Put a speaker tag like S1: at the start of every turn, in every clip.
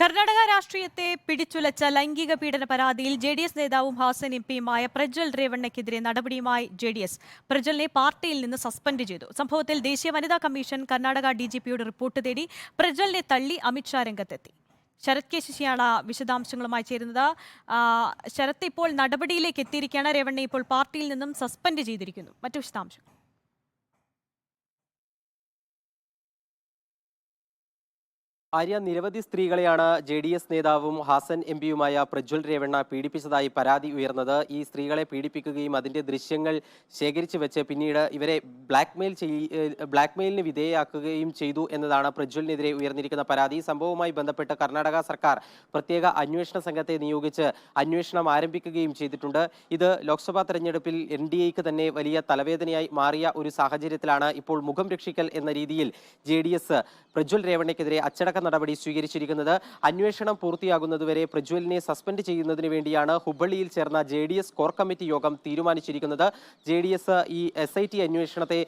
S1: കർണാടക രാഷ്ട്രീയത്തെ പിടിച്ചുലച്ച ലൈംഗിക പീഡന പരാതിയിൽ ജെ ഡി എസ് നേതാവും ഹാസൻ എം പിയുമായ പ്രജ്വൽ രേവണ്ണയ്ക്കെതിരെ നടപടിയുമായി ജെ ഡി എസ് പ്രജ്വലിനെ പാർട്ടിയിൽ നിന്ന് സസ്പെൻഡ് ചെയ്തു. സംഭവത്തിൽ ദേശീയ വനിതാ കമ്മീഷൻ കർണാടക ഡി ജി പിയുടെ റിപ്പോർട്ട് തേടി പ്രജ്വലിനെ തള്ളി അമിത്ഷാ രംഗത്തെത്തി. ശരത് കെ ശശിയാണ് വിശദാംശങ്ങളുമായി ചേരുന്നത്. ശരത് ഇപ്പോൾ നടപടിയിലേക്ക് എത്തിയിരിക്കുകയാണ്. രേവണ്ണയെ ഇപ്പോൾ പാർട്ടിയിൽ നിന്നും സസ്പെൻഡ് ചെയ്തിരിക്കുന്നു. മറ്റു വിശദാംശങ്ങൾ.
S2: ആര്യ നിരവധി സ്ത്രീകളെയാണ് ജെ ഡി എസ് നേതാവും ഹാസൻ എം പിയുമായ പ്രജ്വൽ രേവണ്ണ പീഡിപ്പിച്ചതായി പരാതി ഉയർന്നത്. ഈ സ്ത്രീകളെ പീഡിപ്പിക്കുകയും അതിന്റെ ദൃശ്യങ്ങൾ ശേഖരിച്ചു വെച്ച് പിന്നീട് ഇവരെ ബ്ലാക്ക്മെയിൽ ചെയ് ബ്ലാക്ക്മെയിലിന് വിധേയയാക്കുകയും ചെയ്തു എന്നതാണ് പ്രജ്വലിനെതിരെ ഉയർന്നിരിക്കുന്ന പരാതി. സംഭവവുമായി ബന്ധപ്പെട്ട് കർണാടക സർക്കാർ പ്രത്യേക അന്വേഷണ സംഘത്തെ നിയോഗിച്ച് അന്വേഷണം ആരംഭിക്കുകയും ചെയ്തിട്ടുണ്ട്. ഇത് ലോക്സഭാ തെരഞ്ഞെടുപ്പിൽ എൻ ഡി എക്ക് തന്നെ വലിയ തലവേദനയായി മാറിയ ഒരു സാഹചര്യത്തിലാണ് ഇപ്പോൾ മുഖം രക്ഷിക്കൽ എന്ന രീതിയിൽ ജെ ഡി എസ് പ്രജ്വൽ രേവണ്ണയ്ക്കെതിരെ അച്ചടക്ക നടപടി സ്വീകരിച്ചിരിക്കുന്നത്. അന്വേഷണം പൂർത്തിയാകുന്നതുവരെ പ്രജ്വലിനെ സസ്പെൻഡ് ചെയ്യുന്നതിന് വേണ്ടിയാണ് ഹുബള്ളിയിൽ ചേർന്ന J D S core committee യോഗം തീരുമാനിച്ചിരിക്കുന്നത്. ജെ ഡി എസ് ഈ എസ് ഐ ടി അന്വേഷണത്തെ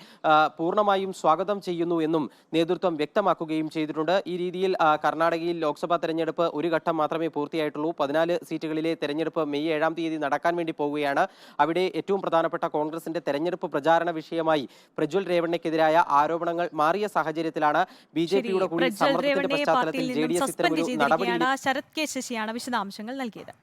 S2: പൂർണമായും സ്വാഗതം ചെയ്യുന്നു എന്നും നേതൃത്വം വ്യക്തമാക്കുകയും ചെയ്തിട്ടുണ്ട്. ഈ രീതിയിൽ കർണാടകയിൽ ലോക്സഭാ തെരഞ്ഞെടുപ്പ് ഒരു ഘട്ടം മാത്രമേ പൂർത്തിയായിട്ടുള്ളൂ. പതിനാല് സീറ്റുകളിലെ തെരഞ്ഞെടുപ്പ് മെയ് ഏഴാം തീയതി നടക്കാൻ വേണ്ടി പോവുകയാണ്. അവിടെ ഏറ്റവും പ്രധാനപ്പെട്ട കോൺഗ്രസിന്റെ തെരഞ്ഞെടുപ്പ് പ്രചാരണ വിഷയമായി പ്രജ്വൽ രേവണ്ണയ്ക്കെതിരായ ആരോപണങ്ങൾ മാറിയ സാഹചര്യത്തിലാണ് ബി ജെ പിയുടെ കൂടി സമ്മർദ്ദത്തിന്റെ
S1: പാർട്ടിയിൽ നിന്നും സസ്പെൻഡ് ചെയ്തിരിക്കുകയാണ് ശരത് കെ ശശിയാണ് വിശദാംശങ്ങൾ നൽകിയത്